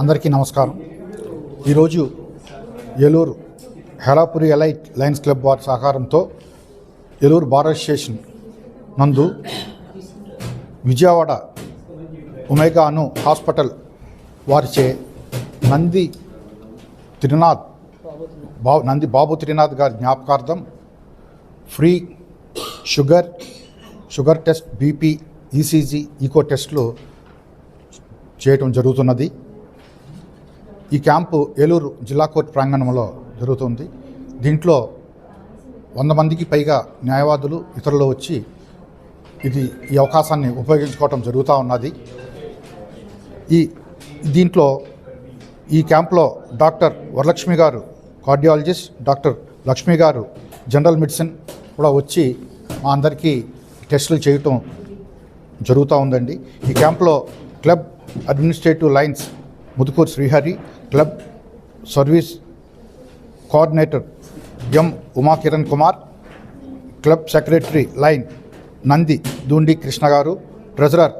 అందరికీ నమస్కారం. ఈరోజు Eluru Helapuri elite lions club వారి సహకారంతో ఏలూరు బార్ అసోసియేషన్ నందు విజయవాడ ఒమేగా అను హాస్పిటల్ వారిచే నంది త్రినాథ్ బాబు నంది బాబు త్రినాథ్ గారి జ్ఞాపకార్థం free sugar sugar test BP ECG echo టెస్ట్లు చేయటం జరుగుతున్నది. ఈ క్యాంపు ఏలూరు జిల్లా కోర్టు ప్రాంగణంలో జరుగుతుంది. దీంట్లో వంద మందికి పైగా న్యాయవాదులు ఇతరులు వచ్చి ఇది ఈ అవకాశాన్ని ఉపయోగించుకోవటం జరుగుతూ ఉన్నది. ఈ దీంట్లో ఈ క్యాంప్లో డాక్టర్ వరలక్ష్మి గారు కార్డియాలజిస్ట్ డాక్టర్ లక్ష్మి గారు జనరల్ మెడిసిన్ కూడా వచ్చి మా అందరికీ టెస్టులు చేయటం జరుగుతూ ఉందండి. ఈ క్యాంప్లో club administrative lions Mudukuru Srihari club service coordinator M Uma Kiran Kumar club secretary lion Nandi Dundi Krishna గారు ట్రెజరర్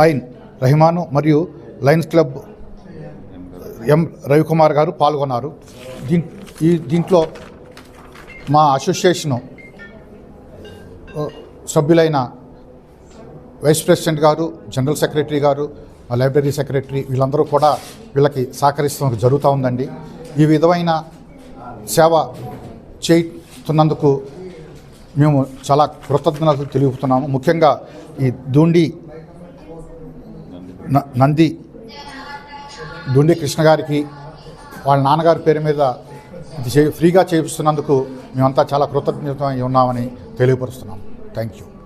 లైన్ రహిమాను మరియు లయన్స్ క్లబ్ ఎం రవికుమార్ గారు పాల్గొన్నారు. దీం ఈ దీంట్లో మా అసోసియేషను సభ్యులైన వైస్ ప్రెసిడెంట్ గారు జనరల్ సెక్రటరీ గారు లైబ్రరీ సెక్రటరీ వీళ్ళందరూ కూడా వీళ్ళకి సహకరిస్తున్న జరుగుతూ ఉందండి. ఈ విధమైన సేవ చేస్తున్నందుకు మేము చాలా కృతజ్ఞతలు తెలుపుతున్నాము. ముఖ్యంగా ఈ దూండి న- నంది దూండి కృష్ణ గారికి వాళ్ళ నాన్నగారి పేరు మీద ఇది చే ఫ్రీగా చేపిస్తున్నందుకు మేమంతా చాలా కృతజ్ఞత ఉన్నామని తెలియపరుస్తున్నాం థ్యాంక్ యూ.